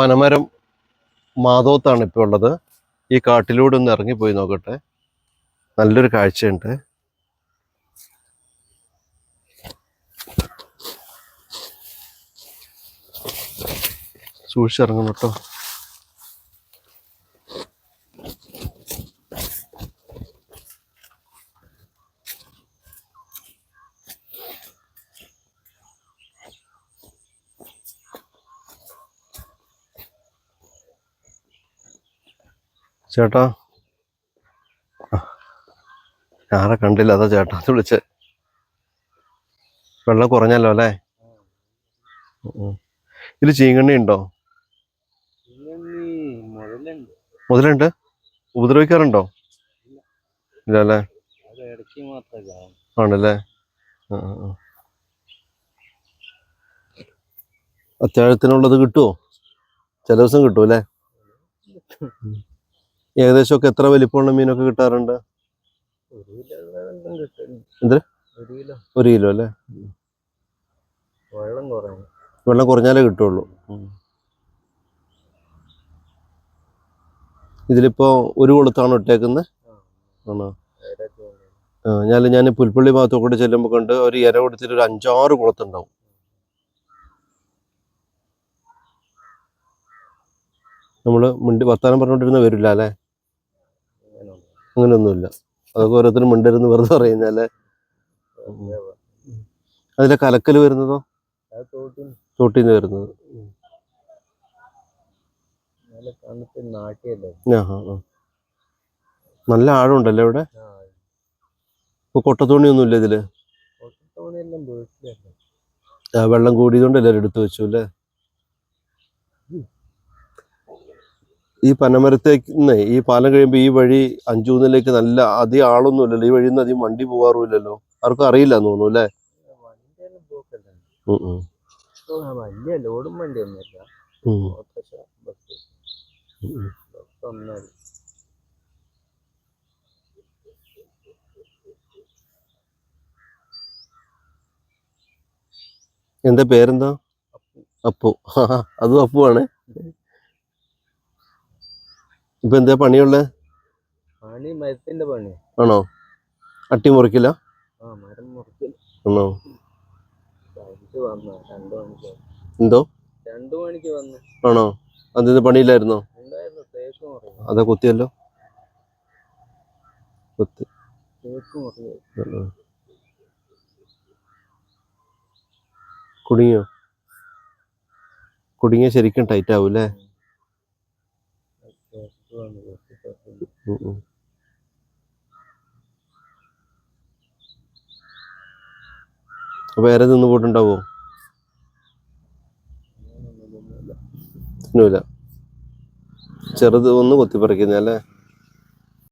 പനമരം മാതോത്താണ് ഇപ്പോൾ ഉള്ളത്. ഈ കാട്ടിലൂടെ ഒന്ന് ഇറങ്ങിപ്പോയി നോക്കട്ടെ. നല്ലൊരു കാഴ്ചയുണ്ട്. സൂക്ഷിച്ചിറങ്ങണം കേട്ടോ. ചേട്ടാ. ആരെ കണ്ടില്ല അതാ ചേട്ടാ. വിളിച്ച്. വെള്ളം കുറഞ്ഞല്ലോ അല്ലേ. ഇതിൽ ചീങ്കണ്ണി ഉണ്ടോ? മുതലുണ്ട്. ഉപദ്രവിക്കാറുണ്ടോ? ഇല്ല അല്ലേ? ആണല്ലേ. അത്യാവശ്യത്തിനുള്ളത് കിട്ടുമോ ചില ദിവസം കിട്ടും. അല്ലേ ഏകദേശം ഒക്കെ എത്ര വലിപ്പമുള്ള മീനൊക്കെ കിട്ടാറുണ്ട്? ഒരു കിലോ അല്ലേ? വെള്ളം കുറഞ്ഞു വെള്ളം കുറഞ്ഞാലേ കിട്ടുള്ളൂ. ഇതിലിപ്പോ ഒരു കൊളുത്താണ് ഇട്ടേക്കുന്നത് ആണോ? ഞാൻ ഞാൻ പുൽപ്പള്ളി ഭാഗത്തോട്ട് ചെല്ലുമ്പോൾ കണ്ട് ഒരു ഇര കൊടുത്തിട്ട് ഒരു അഞ്ചാറ് കുളത്തുണ്ടാവും. നമ്മൾ മിണ്ടി വർത്താനം പറഞ്ഞുകൊണ്ടിരുന്ന വരില്ല അല്ലേ? അങ്ങനെയൊന്നുമില്ല അതൊക്കെ ഓരോരുത്തരും മിണ്ടരുന്ന് വെറുതെ പറയുന്നല്ലേ അതിലെ കലക്കൽ വരുന്നതോ? തോട്ടിൽ നിന്ന് വരുന്നത്. നല്ല. ആഴമുണ്ടല്ലേ ഇവിടെ ഇപ്പൊ കൊട്ടത്തോണിയൊന്നും ഇല്ല ഇതിൽ? വെള്ളം കൂടിയതുകൊണ്ട് എല്ലാവരും എടുത്തു വെച്ചു അല്ലേ? ഈ പനമരത്തേക്ക് ഈ പാലം കഴിയുമ്പോൾ ഈ വഴി അഞ്ചൂന്നിലേക്ക് നല്ല അധികം ആളൊന്നും ഇല്ലല്ലോ ഈ വഴിയിൽ നിന്ന് അധികം വണ്ടി പോകാറുമില്ലല്ലോ ആർക്കും അറിയില്ല എന്ന് തോന്നുന്നു അല്ലേ? വലിയ ലോഡും വണ്ടിയൊന്നുമില്ല എന്താ പേരെന്താ? അപ്പു. അതും അപ്പു ആണ് ഇപ്പൊ എന്താ പണിയുള്ളത് പണി മരത്തിന്റെ പണി. ആണോ? അട്ടി മുറിക്കില്ല ആണോ? എന്തോ? രണ്ടു മണിക്ക് വന്നു. ആണോ? അതിന് പണിയില്ലായിരുന്നോ? അതാ കുത്തിയല്ലോ. കുത്തി. കുടുങ്ങിയോ? കുടുങ്ങിയ ശരിക്കും ടൈറ്റ് ആവും അല്ലേ തേക്ക് വന്നു ഉം. വേറെ നിന്ന് പോയിട്ടുണ്ടാവോ? ഒന്നുമില്ല ചെറുത് ഒന്ന് കൊത്തിപ്പറിക്കുന്ന അല്ലേ?